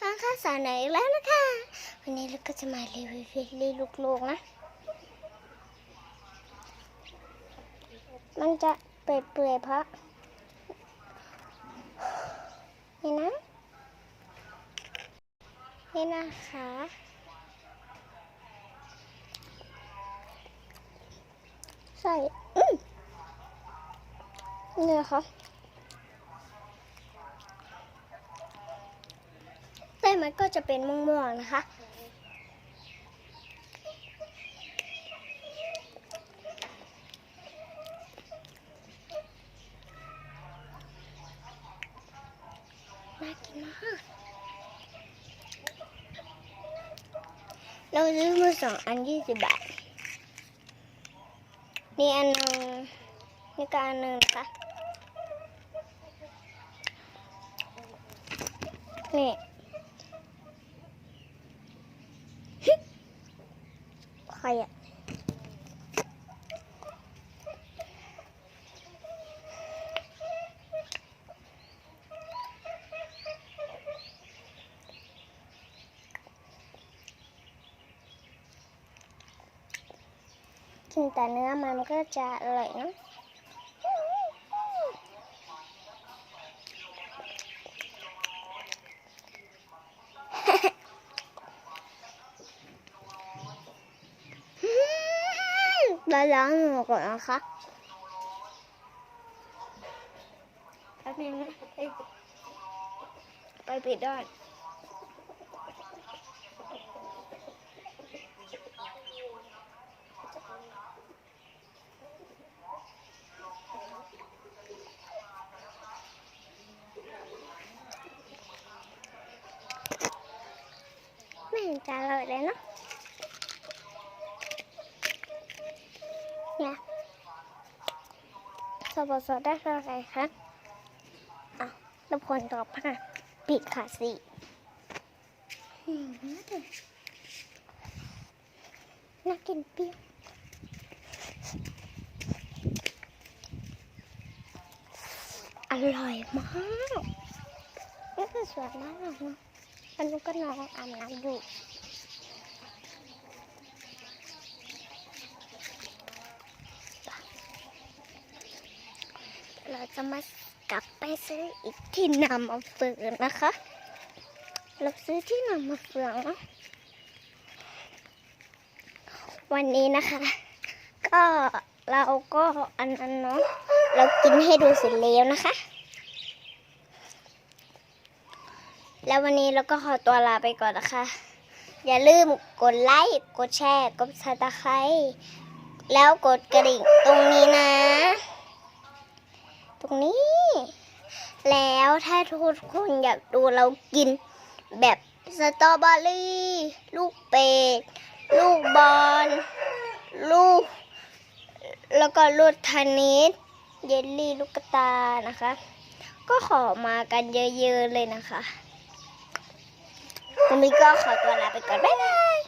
ฟังข้าวสารไหนแล้วนะคะ วันนี้เราก็จะมารีวิวเยลลี่ลูกๆนะ มันจะเปื่อยๆเพราะ นี่นะ นี่นะคะใส่ อืมนี่นะคะไส้ มันก็จะเป็นม่วงๆนะคะ น่ากินมาก เราซื้อมาสองอันยี่สิบบาท นี่อันหนึ่งนี่ก็อันหนึ่งนะคะนี่ ใครอะกินแต่เนื้อมันก็จะอร่อยนะ เราล้างมือก่อนนะคะแป๊บนึงนะไปปิดด้านไม่เห็นจะอร่อยเลยเนอะ นี่ยสบสได้เท่าไหร่คะอะแล้วผลต่อมาปิดค่ะสิอืมน่ากินเปรี้ยวอร่อยมากนี่คือสวยมากเนอะอันนี้ก็น้องอาบน้ำอยู่ เราจะมากลับไปซื้ออีกที่นำมาเฟืองนะคะ เราซื้อที่นำมาเฟืองวันนี้นะคะ ก็เราก็อันนั้นเนาะเรากินให้ดูเสร็จแล้วนะคะ แล้ววันนี้เราก็ขอตัวลาไปก่อนนะคะ อย่าลืมกดไลค์กดแชร์กดซับสไครต์แล้วกดกระดิ่งตรงนี้นะ ตรงนี้ แล้วถ้าทุกคนอยากดูเรากินแบบสตรอเบอรี่ ลูกเป็ด ลูกบอล ลูก แล้วก็ลูกทนนิสเยลลี่ลูกกระตานะคะ ก็ขอมากันเยอะๆเลยนะคะวันนี้ก็ขอตัวลาไปก่อน บ๊ายบาย